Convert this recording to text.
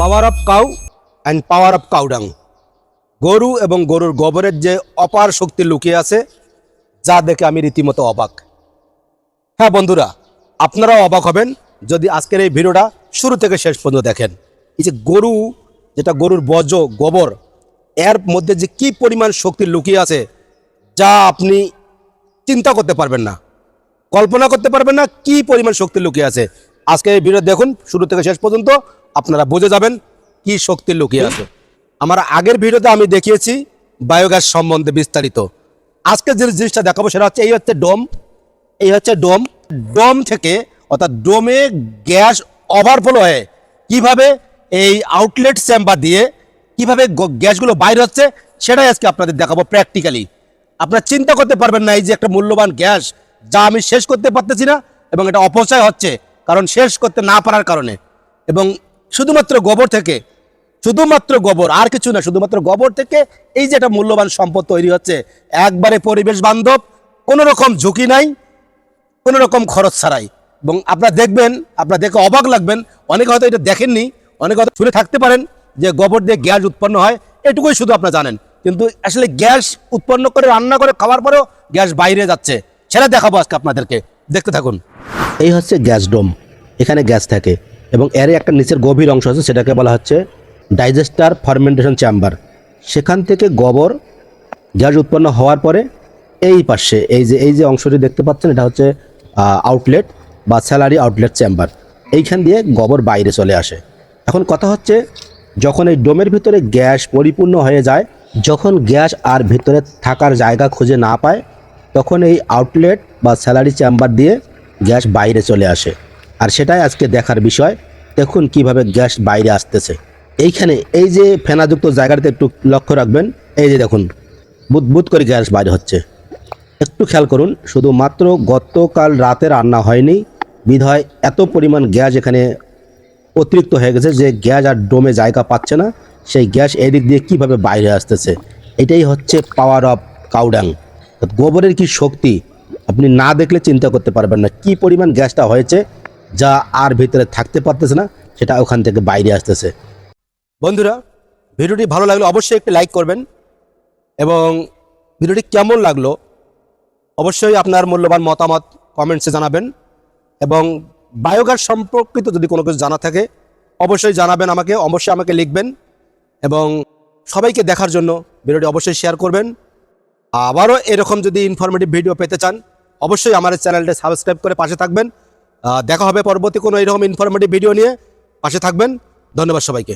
Power of cow and power of cow dung গরু এবং গরুর গোবরের যে অপার শক্তি লুকিয়ে আছে, যা দেখে আমি রীতিমতো অবাক। হ্যাঁ বন্ধুরা, আপনারাও অবাক হবেন যদি আজকের এই ভিডিওটা শুরু থেকে শেষ পর্যন্ত দেখেন। এই যে গরু, যেটা গরুর বজ্র গোবর, এর মধ্যে যে কি পরিমাণ শক্তি লুকিয়ে আছে, যা আপনি চিন্তা করতে পারবেন না। কল্পনা করতে পারবেন না কি পরিমাণ শক্তি লুকিয়ে আছে। আজকে এই ভিডিও দেখুন শুরু থেকে শেষ পর্যন্ত। আপনারা বুঝে যাবেন কি শক্তি লুকিয়ে আছে। আমার আগের ভিডিওতে আমি দেখিয়েছি বায়োগ্যাস সম্বন্ধে বিস্তারিত। আজকে যে জিনিসটা দেখাবো সেটা হচ্ছে এই হচ্ছে ডোম। এই হচ্ছে ডোম। ডোম থেকে অর্থাৎ ডোমে গ্যাস ওভারফ্লো হয়ে কীভাবে এই আউটলেট চেম্বার দিয়ে কীভাবে গ্যাসগুলো বাইর হচ্ছে সেটাই আজকে আপনাদের দেখাবো প্র্যাকটিক্যালি আপনারা চিন্তা করতে পারবেন না, এই যে একটা মূল্যবান গ্যাস, যা আমি শেষ করতে পারতেছি না, এবং এটা অপচয় হচ্ছে, কারণ শেষ করতে না পারার কারণে। এবং শুধুমাত্র গোবর থেকে, শুধুমাত্র গোবর, আর কিছু না, শুধুমাত্র গোবর থেকে এই যে একটা মূল্যবান সম্পদ তৈরি হচ্ছে, একবারে পরিবেশ বান্ধব, কোনো রকম ঝুঁকি নাই, কোনো রকম খরচ ছাড়াই। এবং আপনারা দেখবেন, আপনারা দেখে অবাক লাগবেন, অনেকে হয়তো এটা দেখেননি, অনেকে হয়তো শুনে থাকতে পারেন যে গোবর দিয়ে গ্যাস উৎপন্ন হয়, এটুকুই শুধু আপনারা জানেন। কিন্তু আসলে গ্যাস উৎপন্ন করে, রান্না করে, খাওয়ার পরেও গ্যাস বাইরে যাচ্ছে। সেটা দেখাবো আজকে আপনাদেরকে। দেখতে থাকুন। এই হচ্ছে গ্যাস ডোম। এখানে গ্যাস থাকে। এবং এর একটা নিচের গভীর অংশ আছে, সেটাকে বলা হচ্ছে ডাইজেস্টার ফার্মেন্টেশন চেম্বার। সেখান থেকে গোবর, গ্যাস উৎপন্ন হওয়ার পরে এই পাশে, এই যে এই যে অংশটি দেখতে পাচ্ছেন, এটা হচ্ছে আউটলেট বা স্যালারি আউটলেট চেম্বার। এইখান দিয়ে গোবর বাইরে চলে আসে। এখন কথা হচ্ছে, যখন এই ডোমের ভিতরে গ্যাস পরিপূর্ণ হয়ে যায়, যখন গ্যাস আর ভিতরে থাকার জায়গা খুঁজে না পায়, তখন এই আউটলেট বা স্যালারি চেম্বার দিয়ে গ্যাস বাইরে চলে আসে। আর সেটাই আজকে দেখার বিষয়। দেখুন কীভাবে গ্যাস বাইরে আসতেছে। এইখানে এই যে ফেনাযুক্ত জায়গাটাতে একটু লক্ষ্য রাখবেন, এই যে দেখুন বুদবুদ করে গ্যাস বাইরে হচ্ছে। একটু খেয়াল করুন, শুধুমাত্র গতকাল রাতে রান্না হয়নি, বিধায় এত পরিমাণ গ্যাস এখানে অতিরিক্ত হয়ে গেছে যে গ্যাস আর ডোমে জায়গা পাচ্ছে না। সেই গ্যাস এদিক দিয়ে কীভাবে বাইরে আসতেছে, এটাই হচ্ছে পাওয়ার অফ কাউডাং গোবরের কি শক্তি, আপনি না দেখলে চিন্তা করতে পারবেন না। কি পরিমাণ গ্যাসটা হয়েছে যা আর ভিতরে থাকতে পারতেছে না, সেটা ওখান থেকে বাইরে আসতেছে। বন্ধুরা, ভিডিওটি ভালো লাগলে অবশ্যই একটি লাইক করবেন এবং ভিডিওটি কেমন লাগল অবশ্যই আপনার মূল্যবান মতামত কমেন্টসে জানাবেন এবং বায়োগ্যাস সম্পর্কিত যদি কোনো কিছু জানা থাকে, অবশ্যই জানাবেন আমাকে, অবশ্যই আমাকে লিখবেন এবং সবাইকে দেখার জন্য ভিডিওটি অবশ্যই শেয়ার করবেন। আবারও এরকম যদি ইনফরমেটিভ ভিডিও পেতে চান, অবশ্যই আমার চ্যানেলটা সাবস্ক্রাইব করে পাশে থাকবেন। দেখা হবে পরবর্তী কোনো এরকম ইনফরমেটিভ ভিডিও নিয়ে। পাশে থাকবেন। ধন্যবাদ সবাইকে।